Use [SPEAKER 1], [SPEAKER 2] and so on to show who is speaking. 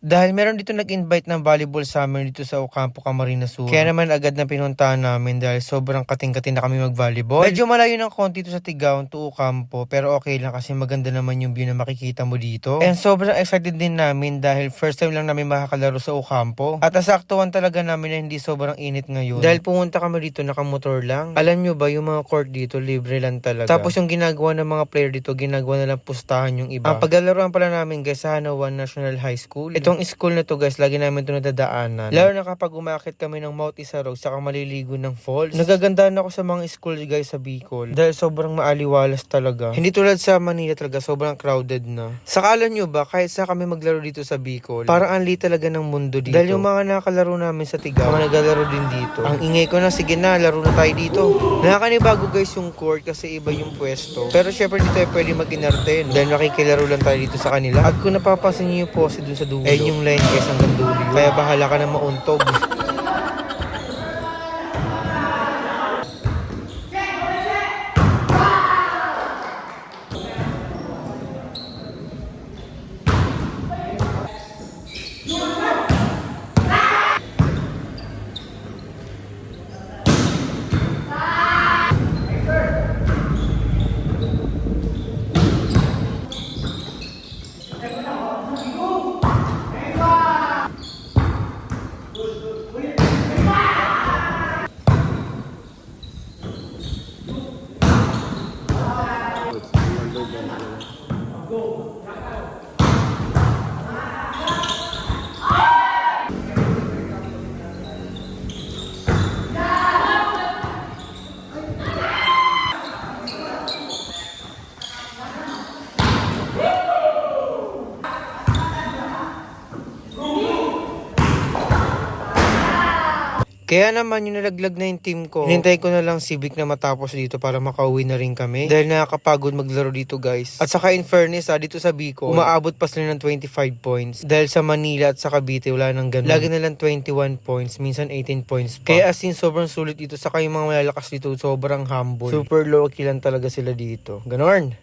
[SPEAKER 1] Dahil meron dito nag-invite ng volleyball summer dito sa Ocampo, Camarines Sur. Kaya naman agad na pinuntahan namin dahil sobrang kating-kating na kami mag-volleyball. Medyo malayo ng konti to sa Tigaon to Ocampo pero okay lang kasi maganda naman yung view na makikita mo dito. And sobrang excited din namin dahil first time lang namin makakalaro sa Ocampo. At nasaktuhan talaga namin na hindi sobrang init ngayon. Dahil pumunta kami dito nakamotor lang. Alam nyo ba yung mga court dito libre lang talaga. Tapos yung ginagawa ng mga player dito ginagawa na lang pustahan yung iba. Ang paglalaroan pala namin guys sa Hanawan National High School. Itong school na to guys lagi namin ito nadadaanan. Lalo na kapag umakit kami ng Mount Isarog saka maliligo ng falls. Nagagandahan ako sa mga school guys sa Bicol. Dahil sobrang maaliwalas talaga. Hindi tulad sa Manila talaga sobrang crowded na. Saka alam nyo ba kahit sa kami maglaro dito sa Bicol, parang anli talaga ng mundo dito. Dahil yung mga nakakalaro namin sa Tigaw, mga naglalaro din dito. Ang ingay ko na, sige na, laro na tayo dito. Nakakanibago guys yung court kasi iba yung pwesto. Pero syempre dito tayo pwede mag-inarte no? dahil makikilaro lang tayo dito sa kanila. At kung napapansin niyo yung pose dun sa dulo, eh yung line guys hanggang dulo. Kaya bahala ka na mauntog. Kaya naman yung nalaglag na yung team ko, hinintay ko na lang si Vic na matapos dito para makauwi na rin kami. Dahil nakakapagod maglaro dito guys. At saka in fairness ha, dito sa Bicol, umaabot pa sila ng 25 points. Dahil sa Manila at sa Cavite, wala nang ganun. Lagi na lang 21 points, minsan 18 points pa. Kaya as in, sobrang sulit dito. Saka yung mga malalakas dito, sobrang humble. Super low key lang talaga sila dito. Ganon.